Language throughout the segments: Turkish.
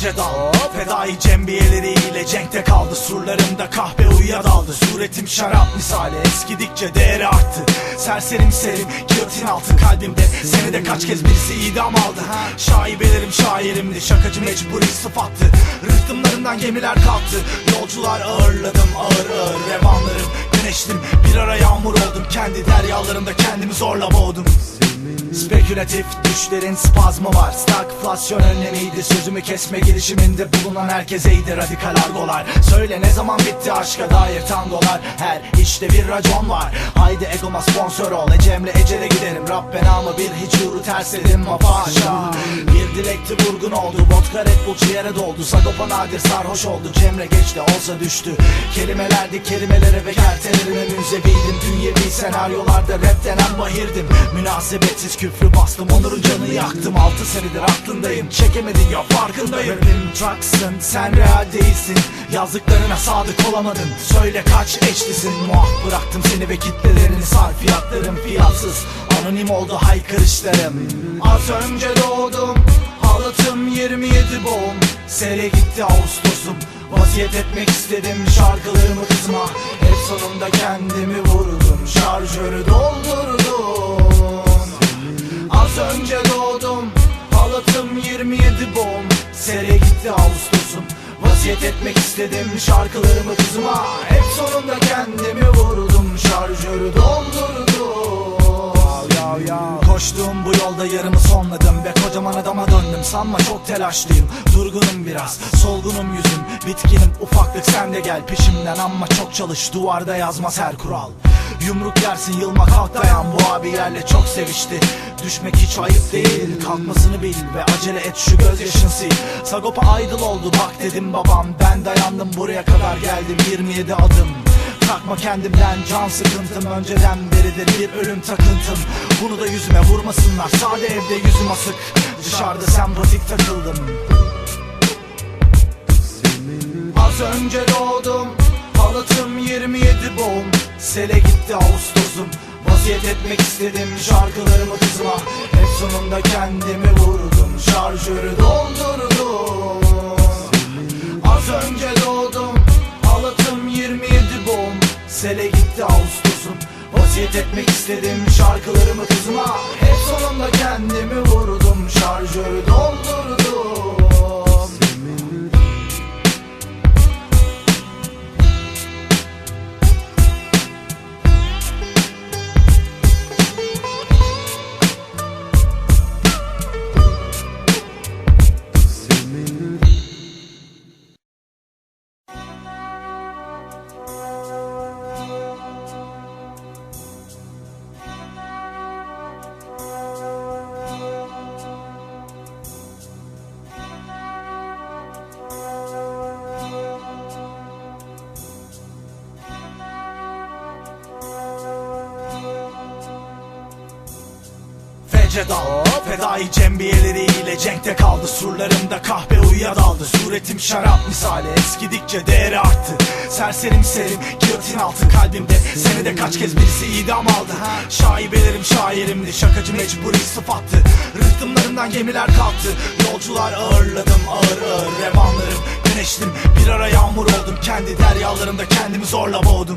Fece dal Fedai cembiyeleriyle cenkte kaldı. Surlarımda kahve uyuya daldı. Suretim şarap misali. Eskidikçe değeri arttı. Serserim serim giyotin altı. Kalbimde Senede kaç kez birisi idam aldı. Şaibelerim şairimdi. Şakacı mecburi sıfattı. Rıhtımlarından gemiler kalktı. Yolcular ağırladım ağır ağır revanlarım. Güneştim bir ara yağmur oldum. Kendi deryalarımda kendimi zorla boğdum Spekülatif düşlerin spazmı var. Stagflasyon önlemiydi. Sözümü kesme girişiminde bulunan herkeseydi radikal argolar Söyle ne zaman bitti aşka dair tangolar Her işte bir racon var. Haydi egoma sponsor ol. Ecemle ecele giderim Rabbe namı bir hiç yuru ters edin mafaşa. Bir dilekti vurgun oldu Vodka Red Bull ciğere doldu. Sagopa nadir sarhoş oldu Cemre geçti olsa düştü. Kelimelerdi kelimelere ve kertelerime münzeviydim Dünyevi senaryolarda rap denen mahirdim. Münasebetsiz küfrü bastım Onur'un canını yaktım. Altı senedir aklındayım Çekemedin ya farkındayım. Rapim trucksın sen real değilsin. Yazdıklarına sadık olamadın Söyle kaç eşlisin. Muah bıraktım seni ve kitlelerini Sarfiyatlarım fiyatsız. Anonim oldu haykırışlarım. Az önce doğdum Halatım 27 boğum. Sere gitti Ağustos'um. Vaziyet etmek istedim şarkılarımı kızma. Hep sonunda kendimi vurdum Şarjörü doldurdum. Az önce doğdum Halatım 27 boğum. Sere gitti Ağustos'um. Vaziyet etmek istedim şarkılarımı kızma. Hep sonunda kendimi vurdum Şarjörü doldurdum. Koştuğum bu yolda yarımı sonladım Ve kocaman adama döndüm. Sanma çok telaşlıyım Durgunum biraz Solgunum yüzüm. Bitkinim ufaklık sen de gel peşimden Ama çok çalış duvarda yazmaz her kural. Yumruk yersin yılma kalk dayan. Bu abi yerle çok sevişti. Düşmek hiç ayıp değil Kalkmasını bil ve acele et şu gözyaşın sil. Sagopa aydıl oldu bak dedim babam. Ben dayandım buraya kadar geldim. 27 adım Takma kendimden can sıkıntım. Önceden beridir bir ölüm takıntım. Bunu da yüzüme vurmasınlar. Sade evde yüzüm asık. Dışarıda sempatik takıldım. Az önce doğdum. Halatım 27 boğum. Sele gitti Ağustos'um. Vaziyet etmek istedim. Şarkılarımı kızma. Hep sonunda kendimi vurdum. Şarjörü doldurdum. Az önce Sele gitti Ağustos'um. Vaziyet etmek istedim şarkılarımı kızma Hep sonunda kendimi vurdum Şarjörü doldurdum Fece dal Fedai cembiyeleriyle cenkte kaldı. Surlarımda kahve uyuya daldı. Suretim şarap misali. Eskidikçe değeri arttı. Serserim serim giyotin altı. Kalbimde Senede kaç kez birisi idam aldı. Şaibelerim şairimdi. Şakacı mecburi sıfattı. Rıhtımlarımdan gemiler kalktı. Yolcular ağırladım. Ağır ağır revanlarım. Güneştim. Bir ara yağmur oldum. Kendi deryalarımda kendimi zorla boğdum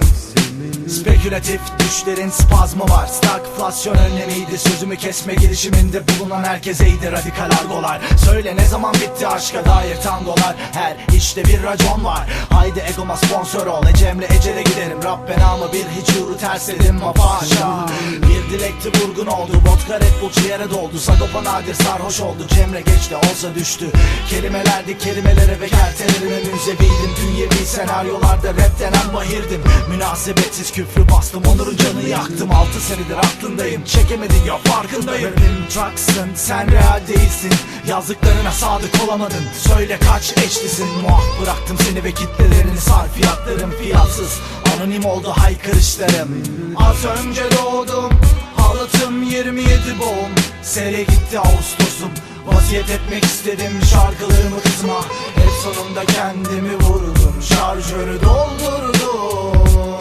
Spekülatif düşlerin spazmı var. Stagflasyon önlemiydi. Sözümü kesme girişiminde bulunan herkeseydi radikal argolar Söyle ne zaman bitti aşka dair tangolar Her işte bir racon var. Haydi egoma sponsor ol. Ecemle ecele giderim. Rabbe namı bir hiç yuru ters edin. Mafaşa. Bir dilekti vurgun oldu. Vodka Red Bull ciğere doldu. Sagopa nadir sarhoş oldu. Cemre geçti. Olsa düştü. Kelimelerdi kelimelere ve kertelerime münzeviydim Dünyevi senaryolarda rap denen mahirdim. Münasebetsiz küfrü bastım Onur'un canını yaktım. Altı senedir aklındayım Çekemedin ya farkındayım. Rapim trucksın sen real değilsin. Yazdıklarına sadık olamadın. Söyle kaç eşlisin. Muah bıraktım seni ve kitlelerini. Sarfiyatlarım fiyatsız. Anonim oldu haykırışlarım. Az önce doğdum Halatım 27 boğum. Sere gitti Ağustos'um. Vaziyet etmek istedim şarkılarımı kızma. Hep sonunda kendimi vurdum Şarjörü doldurdum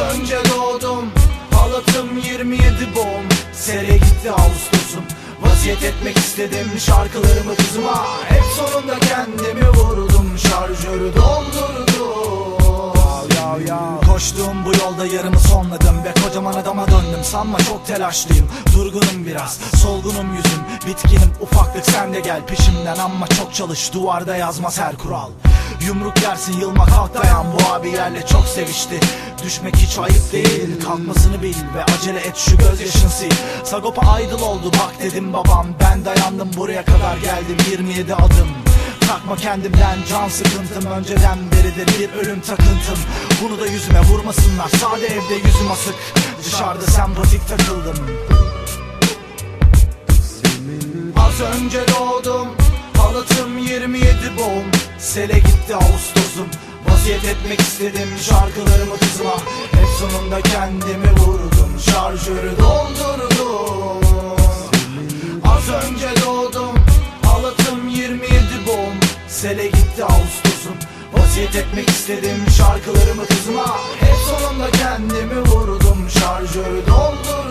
Az önce doğdum. Halatım 27 boğum. Sere gitti Ağustos'um. Vaziyet etmek istedim. Şarkılarımı kızıma. Hep sonunda kendimi vurdum. Şarjörü doldurdum. Yav yav Koştuğum bu yolda yarımı sonladım. Ve kocaman adama döndüm. Sanma çok telaşlıyım. Durgunum biraz. Solgunum yüzüm Bitkinim ufaklık sen de gel. Peşimden Ama çok çalış duvarda yazmaz her kural. Yumruk yersin yılma kalk dayan. Bu abi yerle çok sevişti. Düşmek hiç ayıp değil Kalkmasını bil ve acele et şu gözyaşın sil. Sagopa aydıl oldu bak dedim babam. Ben dayandım buraya kadar geldim. 27 adım. Takma kendimden can sıkıntım. Önceden beridir bir ölüm takıntım. Bunu da yüzüme vurmasınlar. Sade evde yüzüm asık Dışarıda sempatik takıldım Az önce doğdum Halatım 27 boğum. Sele gitti Ağustos'um Vaziyet etmek istedim şarkılarımı kızıma. Hep sonunda kendimi vurdum Şarjörü doldurdum. Az önce doğdum Halatım 27 boğum. Sele gitti Ağustos'um Vaziyet etmek istedim şarkılarımı kızıma. Hep sonunda kendimi vurdum Şarjörü doldurdum